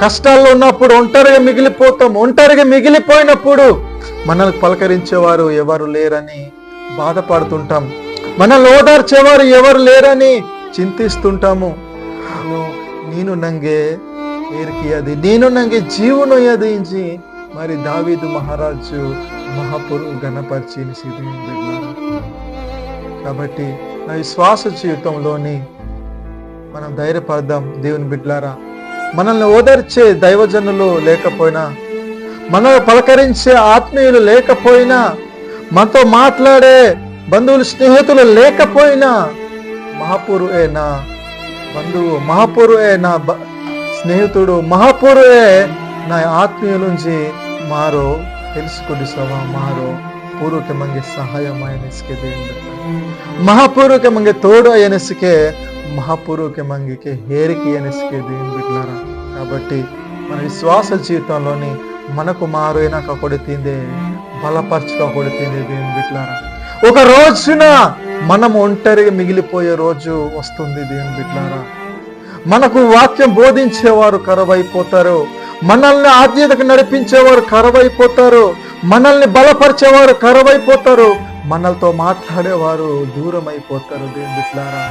కష్టాల్లో ఉన్నప్పుడు ఒంటరిగా మిగిలిపోతాం ఒంటరిగా మిగిలిపోయినప్పుడు మనల్ని పలకరించేవారు ఎవరు లేరని బాధపడుతుంటాం. మనల్ని ఓదార్చేవారు ఎవరు లేరని చింతిస్తుంటాము. నేను- నంగే ఏరికి అది నేను నంగే జీవనం యదించి మరి దావీదు మహారాజు మహాపురు గణపరిచిన సిద్ధి కాబట్టి నా విశ్వాస జీవితంలోని మనం ధైర్యపడదాం దేవుని బిడ్లారా. మనల్ని ఓదార్చే దైవజనులు లేకపోయినా మనల్ని పలకరించే ఆత్మీయులు లేకపోయినా మనతో మాట్లాడే బంధువులు స్నేహితులు లేకపోయినా మహాపురువే నా బంధువు మహాపురువే నా స్నేహితుడు మహాపూరు నా ఆత్మీయుల నుంచి మారో తెలుసుకుని సవా మారో. పూర్వక ಮಂಗೆ ಸಹಾಯ ಮಾಯನಿಸ್ಕೆ ದೇಂದ್ರ ಮಹಾಪೂರ್ವಕ ಮಂಗೆ ತೋಡು ಎನಿಸಿಕೆ మహాపూర్వక మంగికి హేరికి ఎనిసికే దేవుని బిడ్డలారా కాబట్టి మన విశ్వాస జీవితంలోని మనకు మారైన కాకొడి తిందే బలపరచుగా కొడి తిందే దేవుని బిడ్డలారా ఒక రోజున మనం ఒంటరిగా మిగిలిపోయే రోజు వస్తుంది దేవుని బిడ్డలారా మనకు వాక్యం బోధించేవారు కరువైపోతారు మనల్ని ఆధ్యతకు నడిపించేవారు కరువైపోతారు మనల్ని బలపరిచేవారు కరువైపోతారు మనల్తో మాట్లాడేవారు దూరం అయిపోతారు దేవుని బిడ్డలారా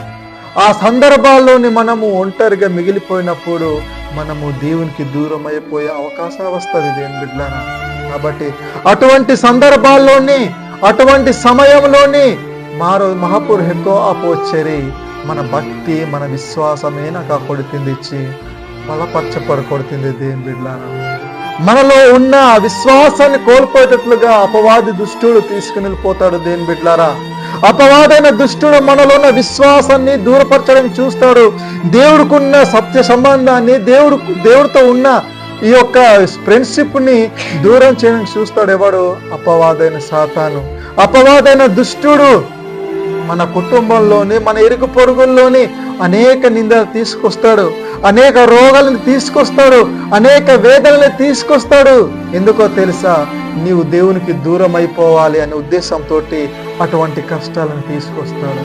ఆ సందర్భాల్లోని మనము ఒంటరిగా మిగిలిపోయినప్పుడు మనము దేవునికి దూరం అయిపోయే అవకాశం వస్తుంది దేవుని బిడ్డలారా కాబట్టి అటువంటి సందర్భాల్లోని అటువంటి సమయంలోని మారో మహాపూర్ హెక్కో అపోచ్చరి మన భక్తి మన విశ్వాసమే నాకు కొడుతుంది ఇచ్చి బలపరచపడకొడుతుంది దేవుని బిడ్డలారా మనలో ఉన్న విశ్వాసాన్ని కోల్పోయేటట్లుగా అపవాది దుష్టుడు తీసుకుని వెళ్ళిపోతాడు దేని బిడ్లారా. అపవాదైన దుష్టుడు మనలో ఉన్న విశ్వాసాన్ని దూరపరచడానికి చూస్తాడు. దేవుడికున్న సత్య సంబంధాన్ని దేవుడు దేవుడితో ఉన్న ఈ యొక్క ఫ్రెండ్షిప్ని దూరం చేయడానికి చూస్తాడు ఎవడు? అపవాదైన సాతాను. అపవాదైన దుష్టుడు మన కుటుంబంలోని మన ఇరుగు పొరుగుల్లోని అనేక నిందలు తీసుకొస్తాడు. అనేక రోగాలను తీసుకొస్తాడు అనేక వేదనల్ని తీసుకొస్తాడు. ఎందుకో తెలుసా? నీవు దేవునికి దూరం అయిపోవాలి అనే ఉద్దేశంతో అటువంటి కష్టాలను తీసుకొస్తాడు.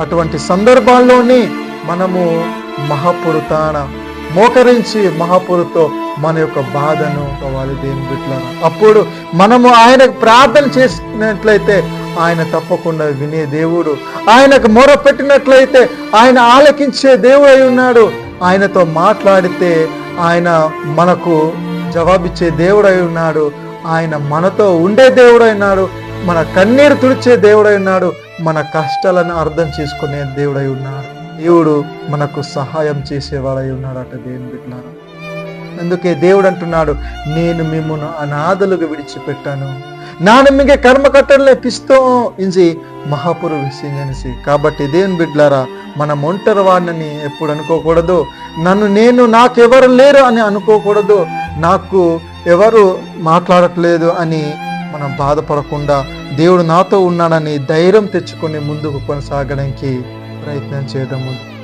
అటువంటి సందర్భాల్లోని మనము మహాపురుతాన మోకరించి మహాపురుతో మన యొక్క బాధను కావాలి దేని బిడ్డలను అప్పుడు మనము ఆయనకు ప్రార్థన చేసినట్లయితే ఆయన తప్పకుండా వినే దేవుడు. ఆయనకు మొర పెట్టినట్లయితే ఆయన ఆలకించే దేవుడు అయి ఉన్నాడు. ఆయనతో మాట్లాడితే ఆయన మనకు జవాబిచ్చే దేవుడై ఉన్నాడు. ఆయన మనతో ఉండే దేవుడై ఉన్నాడు. మన కన్నీరు తుడిచే దేవుడై ఉన్నాడు. మన కష్టాలను అర్థం చేసుకునే దేవుడై ఉన్నాడు. దేవుడు మనకు సహాయం చేసేవాడై ఉన్నాడు అట దేవుని పెట్టినారు అందుకే దేవుడు అంటున్నాడు నేను మిమ్మల్ని అనాథలుగా విడిచిపెట్టాను. నాను మిగే కర్మకట్టలు పిస్తో. ఇంజి మహాపురు విషయం అనేసి. కాబట్టి దేవుని బిడ్లారా మనం ఒంటరి వాడిని ఎప్పుడు అనుకోకూడదు. నన్ను నేను నాకెవరు లేరు అని అనుకోకూడదు. నాకు ఎవరు మాట్లాడట్లేదు అని మనం బాధపడకుండా దేవుడు నాతో ఉన్నాడని ధైర్యం తెచ్చుకొని ముందుకు కొనసాగడానికి ప్రయత్నం చేద్దాము.